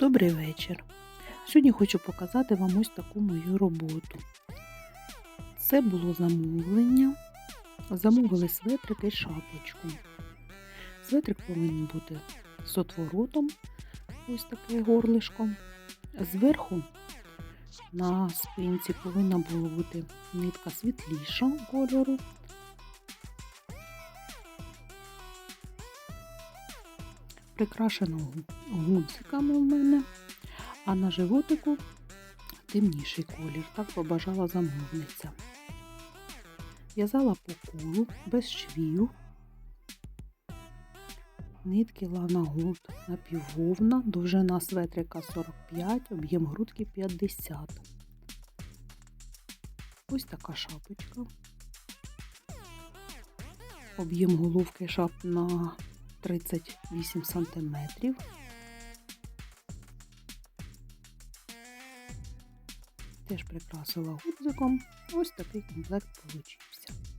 Добрий вечір. Сьогодні хочу показати вам ось таку мою роботу. Це було замовлення. Замовили светрики і шапочку. Светрик повинен бути з отворотом, ось таке горлишко. Зверху на спинці повинна була бути нитка світлішого кольору. Прикрашено гу- в мене, а на животику темніший колір. Так побажала замовниця. В'язала по колу без швів. Нитки Лана Голд напіввовна, довжина светрика 45, об'єм грудки 50. Ось така шапочка. Об'єм головки шап на 38 см. Теж прикрасила гудзиком. Ось такий комплект получився.